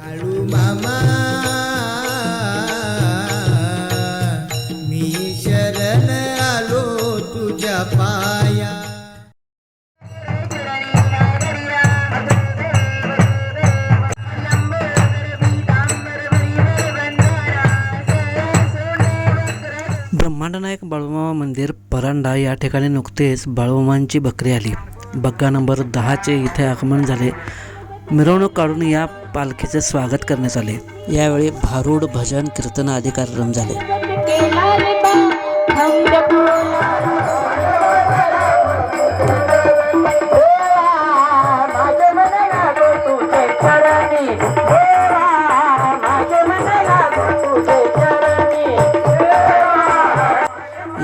बाळू मामा. मी शरण आलो तुझ्या पाया. बाळूमामा मंदिर परांडा या ठिकाणी नुकतेच बाळूमामांची बकरी आली. बग्गा नंबर दहाचे इथे आगमन झाले. मिरवणूक काढून या पालखीचे स्वागत करण्यात आले यावेळी भारूड भजन कीर्तन आदी कार्यक्रम झाले.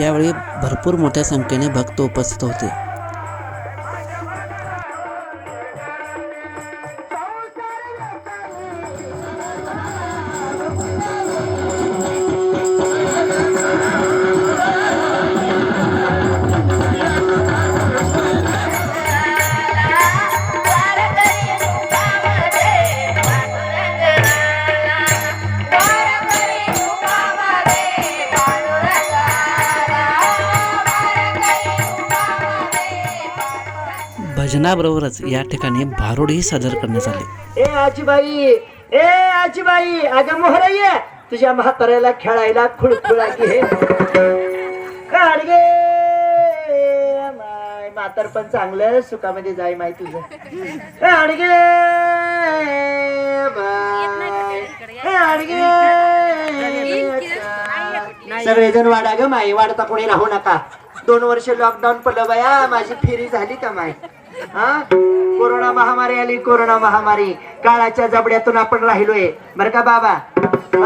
यावेळी भरपूर मोठ्या संख्येने भक्त उपस्थित होते. भजनाबरोबरच या ठिकाणी भारुडही सादर करण्यात आले. ए आजीबाई ए आजीबाई अगं मोहरा तुझ्या म्हाताऱ्याला खेळायला खुळखुळा हे. काढगे माय म्हातार पण चांगलं सुखामध्ये जाय माय तुझं. काढगे माय. काढगे सगळेजण वाडा ग माई वाढता कोणी राहू नका. दोन वर्ष लॉकडाऊन पडलं बाया माझी फेरी झाली का माय? हा? कोरोना महामारी आली कोरोना महामारी. काळाच्या जबड्यातून आपण राहिलोय. बर का बाबा?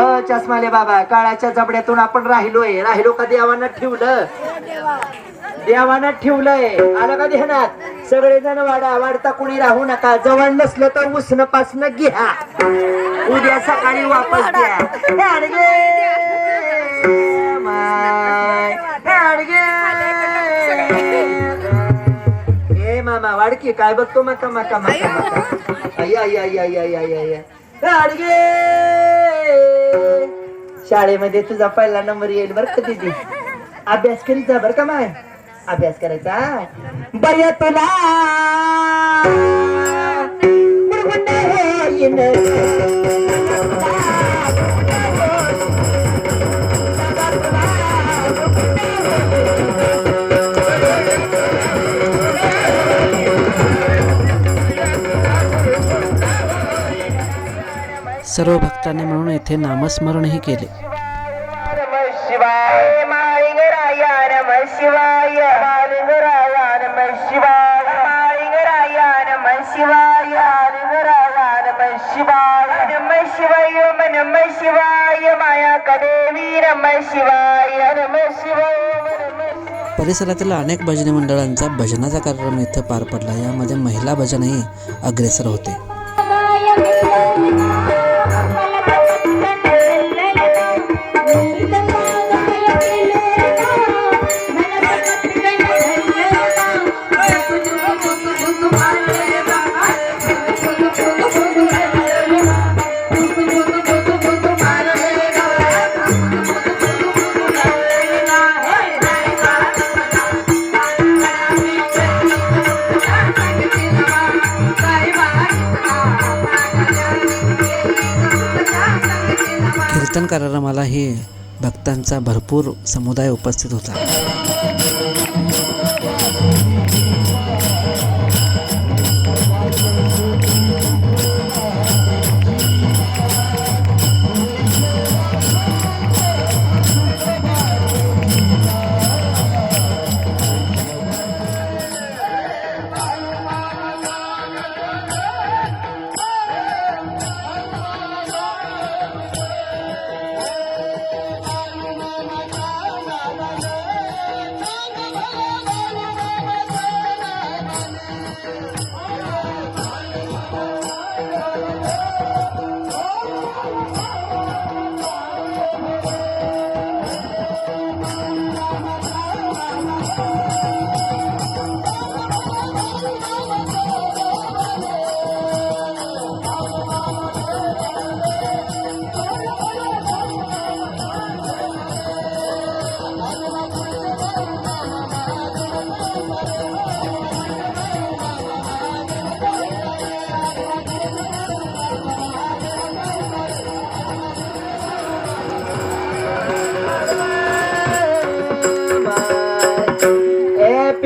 अ चष्माले बाबा काळाच्या जबड्यातून आपण राहिलोय. राहिलो का देवानं ठेवलं? देवानं ठेवलंय. आलं का ध्यानात सगळेजण वाडा वाढता कुणी राहू नका. जवळ नसलं तर उसन पासन घ्या. उद्या सकाळी वापस द्या माय मामा वाडकी काय बघतो मका मका मका मका. आई आई आई आई आई आई आई गाडगे शाळेमध्ये तुझा पहिला नंबर येईल बर का दिदी? अभ्यास करीत जा बर का माय. अभ्यास करायचा? बया तुला. येईन. शिवाय भक्तांनी शिवाय येथे नामस्मरणही शिवाय परिसरातील अनेक भजनी मंडळांचा भजनाचा कार्यक्रम इथं पार पडला. यामध्ये महिला भजनही अग्रेसर होते. कीर्तन कार्यक्रमालाही भक्तांचा भरपूर समुदाय उपस्थित होता.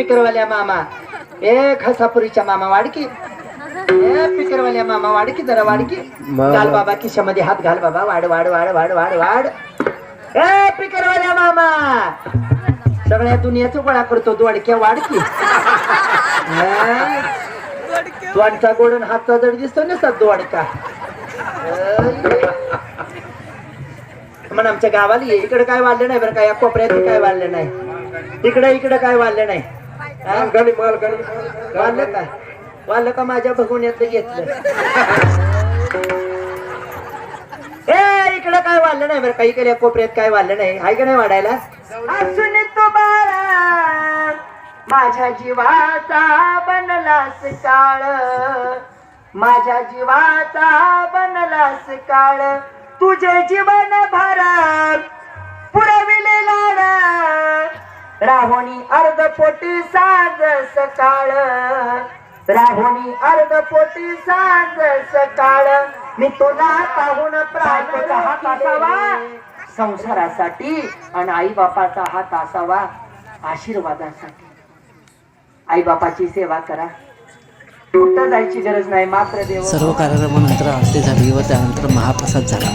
पिकरवाल्या मामा ए खसापुरीच्या मामा वाडकी ए पिकरवाल्या मामा वाडकी जरा वाडकी घाल बाबा खिशामध्ये हात घाल बाबा वाढ वाढ वाढ वाढ वाढ वाढ ए पिकरवाल्या मामा सगळ्या दुनियाचं गोळा करतो दोडक्या वाडकी दोडचा गोडन हातचा जड दिसतो ना दोडका मग आमच्या गावाला इकडे काय वाढलं नाही बरं का या कोपऱ्यात काय वाढलं नाही इकडे इकडे काय वाढलं नाही हा? वाढलं काय वाढलं का माझ्या बघून घेतलं. ए इकडं काय वाढलं नाही बरं? काही केल्या कोपऱ्यात काय वाढलं नाही? हाय का नाही वाढायला? असून तो बारा माझ्या जीवाचा बनलास काळ. माझ्या जीवाचा बनलास काळ. तुझे जीवन भरा पुरविले लाडा. राहोणी अर्धपोटी साज सकाळ. राहोणी अर्धपोटी साज सकाळ. मी तुला पाहून प्राण हात असावा. संसारासाठी आणि आई बापाचा हात असावा आशीर्वादासाठी. आई बापाची सेवा करा. कुठं जायची गरज नाही मात्र देव सर्व कार्यक्रमानंतर आरती झाली व त्यानंतर महाप्रसाद झाला.